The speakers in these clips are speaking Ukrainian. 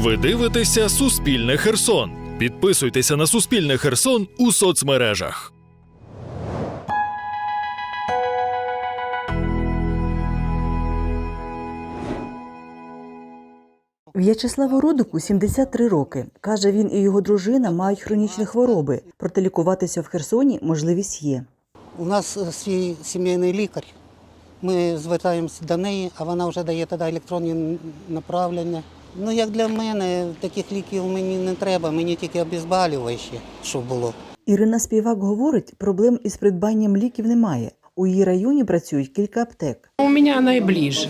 Ви дивитеся Суспільне Херсон. Підписуйтеся на Суспільне Херсон у соцмережах. В'ячеславу Рудику 73 роки. Каже, він і його дружина мають хронічні хвороби. Проте лікуватися в Херсоні можливість є. У нас е, свій сімейний лікар. Ми звертаємося до неї, а вона вже дає тоді електронні направлення. Ну, як для мене, таких ліків мені не треба, мені тільки обезболюючі, щоб було. Ірина Співак говорить, проблем із придбанням ліків немає. У її районі працюють кілька аптек. У меня она и ближе.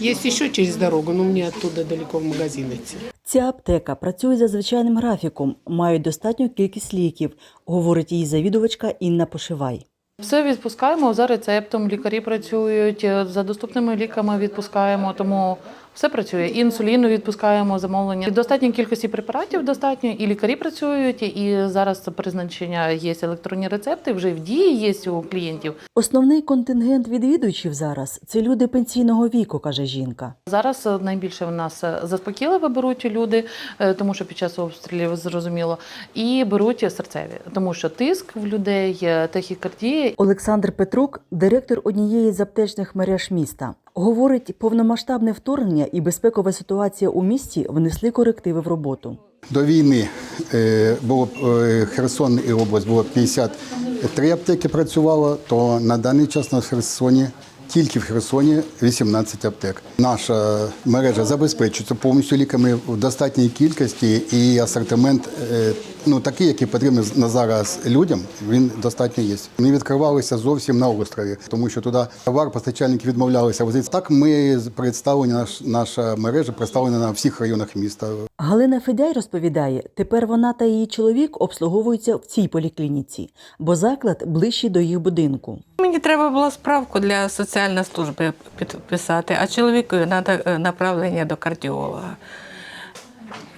Есть еще через дорогу, но мне оттуда далеко в магазин идти. Ця аптека працює за звичайним графіком, мають достатню кількість ліків, говорить її завідувачка Інна Пошивай. Все відпускаємо за рецептом. Лікарі працюють за доступними ліками. Відпускаємо, тому все працює. Інсуліну відпускаємо замовлення. Достатньої кількості препаратів достатньо, і лікарі працюють. І зараз призначення є електронні рецепти. Вже в дії є у клієнтів. Основний контингент відвідувачів зараз це люди пенсійного віку, каже жінка. Зараз е, найбільше в нас е, заспокійливо беруть люди, е, тому що під час обстрілів зрозуміло, і беруть серцеві, тому що тиск в людей, тахікардія Олександр Петрук, директор однієї з аптечних мереж міста, говорить, повномасштабне вторгнення і безпекова ситуація у місті внесли корективи в роботу. До війни е, було е, Херсон і область було 53 аптеки працювало, то на даний час на Херсоні тільки в Херсоні 18 аптек. Наша мережа забезпечується повністю ліками в достатній кількості і асортимент е, ну такий, який потрібен на зараз людям. Він достатньо є. Ми відкривалися зовсім на острові, тому що туди товар постачальники відмовлялися возити. Так ми представлені наш наша мережа представлена на всіх районах міста. Галина Федяй розповідає, тепер вона та її чоловік обслуговуються в цій поліклініці, бо заклад ближчий до їх будинку. Мені треба було справку для соціальної служби підписати, а чоловіку треба направлення до кардіолога.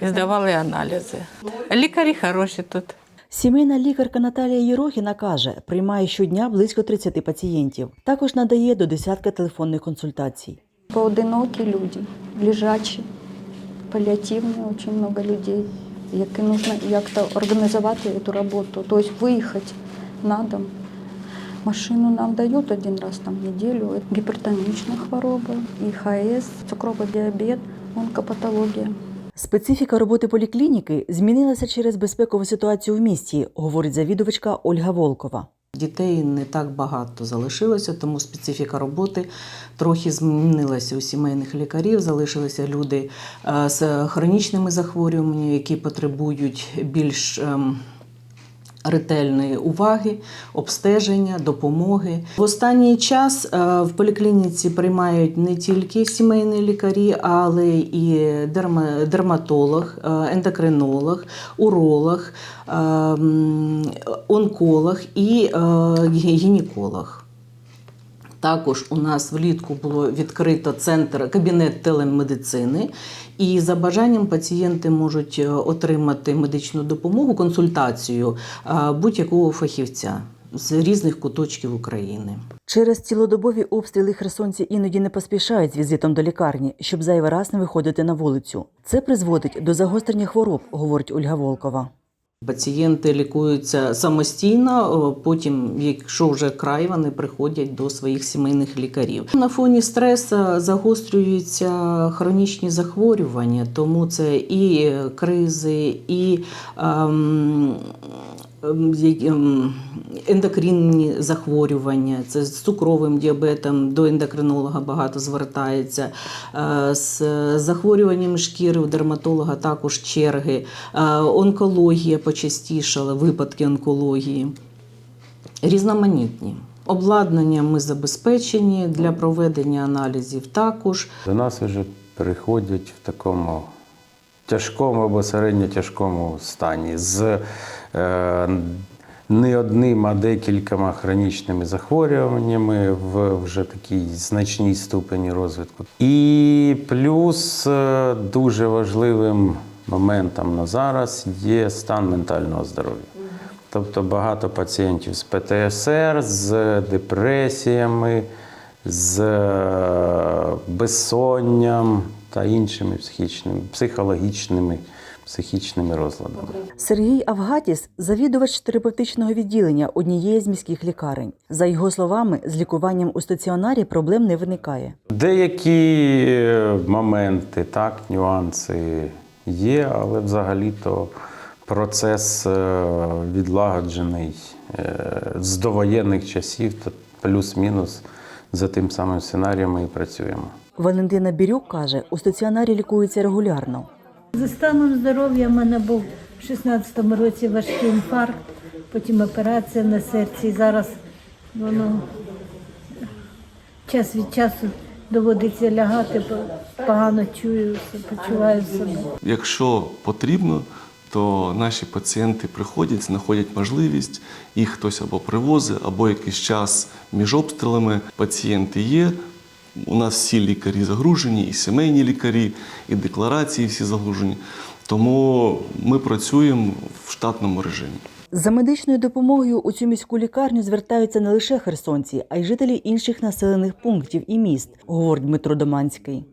І здавали аналізи. Лікарі хороші тут. Сімейна лікарка Наталія Єрохіна каже, приймає щодня близько 30 пацієнтів. Також надає до десятка телефонних консультацій. Поодинокі люди, лежачі, паліативні, дуже багато людей, які потрібно як-то організувати цю роботу, тобто виїхати на дом. Машину нам дають один раз там в неділю. Гіпертонічна хвороба, ІХС, цукровий діабет, онкопатологія. Специфіка роботи поліклініки змінилася через безпекову ситуацію в місті, говорить завідувачка Ольга Волкова. Дітей не так багато залишилося, тому специфіка роботи трохи змінилася у сімейних лікарів. Залишилися люди е, з хронічними захворюваннями, які потребують більш ем, ретельної уваги, обстеження, допомоги. В останній час е, в поліклініці приймають не тільки сімейні лікарі, але і дерматолог, е, ендокринолог, уролог, е, онколог і е, гінеколог. Також у нас влітку було відкрито центр кабінет телемедицини, і за бажанням пацієнти можуть е, отримати медичну допомогу, консультацію е, будь-якого фахівця з різних куточків України. Через цілодобові обстріли херсонці іноді не поспішають з візитом до лікарні, щоб зайвий раз не виходити на вулицю. Це призводить до загострення хвороб, говорить Ольга Волкова. Пацієнти лікуються самостійно, потім, якщо вже край, вони приходять до своїх сімейних лікарів. На фоні стресу загострюються хронічні захворювання, тому це і кризи, і ем, ендокринні захворювання, це з цукровим діабетом до ендокринолога багато звертається. Е, З захворюванням шкіри у дерматолога також черги. Е, Онкологія почастішала, випадки онкології. Різноманітні. Обладнанням ми забезпечені для проведення аналізів також. До нас вже приходять в такому тяжкому або середньо тяжкому стані з е, не одним, а декількома хронічними захворюваннями в вже такій значній ступені розвитку. І плюс е, дуже важливим моментом на зараз є стан ментального здоров'я. Тобто багато пацієнтів з ПТСР, з депресіями, з е, безсонням, та іншими психічними, психологічними, психічними розладами. Сергій Авгатіс завідувач терапевтичного відділення однієї з міських лікарень. За його словами, з лікуванням у стаціонарі проблем не виникає. Деякі е, моменти, так, нюанси є, але взагалі-то процес е, відлагоджений е, з довоєнних часів, плюс-мінус за тим самим сценарієм ми і працюємо. Валентина Бірюк каже, у стаціонарі лікується регулярно. За станом здоров'я в мене був в 16-му році важкий інфаркт, потім операція на серці. І зараз воно час від часу доводиться лягати, бо погано чую, почуваю себе. Якщо потрібно, то наші пацієнти приходять, знаходять можливість, їх хтось або привозить, або якийсь час між обстрілами пацієнти є. У нас всі лікарі загружені, і сімейні лікарі, і декларації всі загружені. Тому ми працюємо в штатному режимі. За медичною допомогою у цю міську лікарню звертаються не лише херсонці, а й жителі інших населених пунктів і міст, говорить Дмитро Доманський.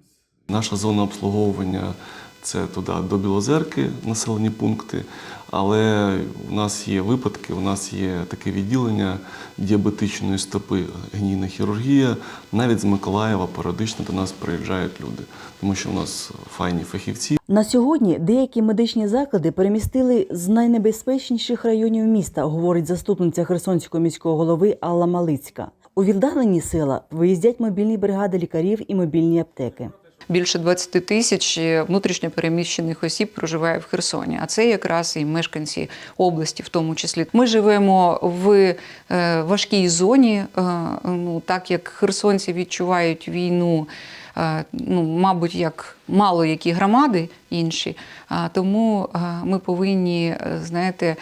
Наша зона обслуговування це туди до Білозерки, населені пункти. Але у нас є випадки, у нас є таке відділення діабетичної стопи, гнійна хірургія. Навіть з Миколаєва періодично до нас приїжджають люди, тому що у нас файні фахівці. На сьогодні деякі медичні заклади перемістили з найнебезпечніших районів міста, говорить заступниця Херсонського міського голови Алла Малицька. У віддалені села виїздять мобільні бригади лікарів і мобільні аптеки. Більше 20 тисяч внутрішньо переміщених осіб проживає в Херсоні, а це якраз і мешканці області, в тому числі. Ми живемо в е, важкій зоні, е, ну так як херсонці відчувають війну. е, Ну, мабуть, як мало які громади інші, А тому ми повинні, знаєте,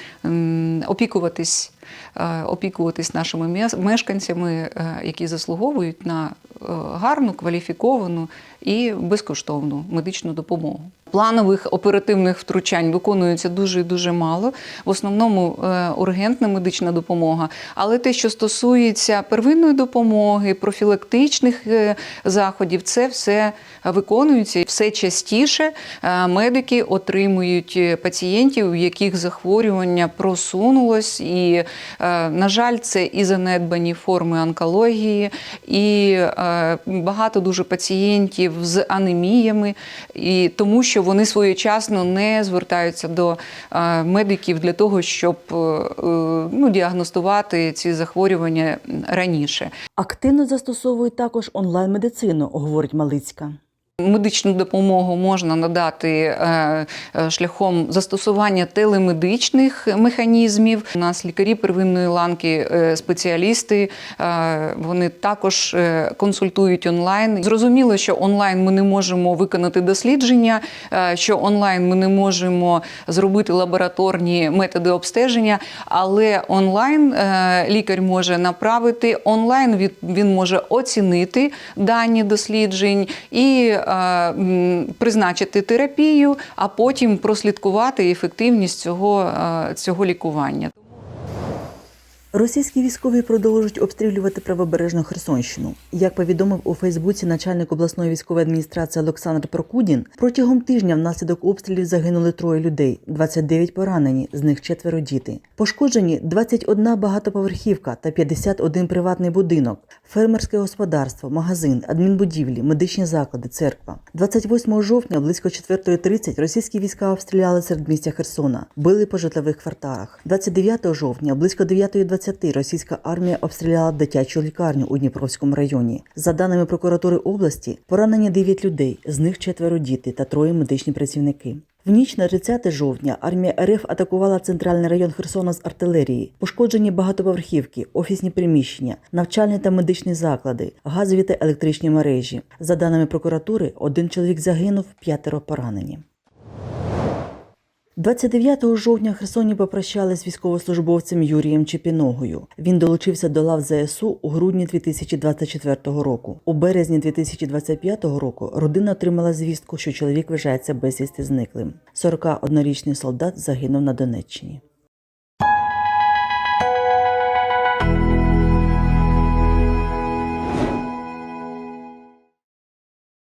опікуватись, опікуватись нашими мешканцями, які заслуговують на гарну, кваліфіковану і безкоштовну медичну допомогу. Планових оперативних втручань виконується дуже і дуже мало. В основному е, ургентна медична допомога. Але те, що стосується первинної допомоги, профілактичних е, заходів, це все виконується. Все частіше е, медики отримують е, пацієнтів, у яких захворювання просунулось. І, е, на жаль, це і занедбані форми онкології, і е, багато дуже пацієнтів з анеміями, і тому що вони своєчасно не звертаються до е, медиків для того, щоб е, е, ну, діагностувати ці захворювання раніше. Активно застосовують також онлайн-медицину, говорить Малицька. Медичну допомогу можна надати е, е, шляхом застосування телемедичних механізмів. У нас лікарі первинної ланки, е, спеціалісти, вони також консультують онлайн. Зрозуміло, що онлайн ми не можемо виконати дослідження, що онлайн ми не можемо зробити лабораторні методи обстеження, але онлайн лікар може направити, онлайн він може оцінити дані досліджень і призначити терапію, а потім прослідкувати ефективність цього, е, цього лікування. Російські військові продовжують обстрілювати правобережну Херсонщину. Як повідомив у Фейсбуці начальник обласної військової адміністрації Олександр Прокудін, протягом тижня внаслідок обстрілів загинули троє людей, 29 поранені, з них четверо діти. Пошкоджені 21 багатоповерхівка та 51 приватний будинок, фермерське господарство, магазин, адмінбудівлі, медичні заклади, церква. 28 жовтня близько 4.30 російські війська обстріляли серед середмістя Херсона, били по житлових кварталах. 29 жовтня близько 9.20 російська армія обстріляла дитячу лікарню у Дніпровському районі. За даними прокуратури області, поранені 9 людей, з них четверо діти та троє медичні працівники. В ніч на 30 жовтня армія РФ атакувала центральний район Херсона з артилерії. Пошкоджені багатоповерхівки, офісні приміщення, навчальні та медичні заклади, газові та електричні мережі. За даними прокуратури, один чоловік загинув, п'ятеро поранені. 29 жовтня Херсоні попрощали з військовослужбовцем Юрієм Чепіногою. Він долучився до лав ЗСУ у грудні 2024 року. У березні 2025 року родина отримала звістку, що чоловік вважається безвісти зниклим. 41-річний солдат загинув на Донеччині.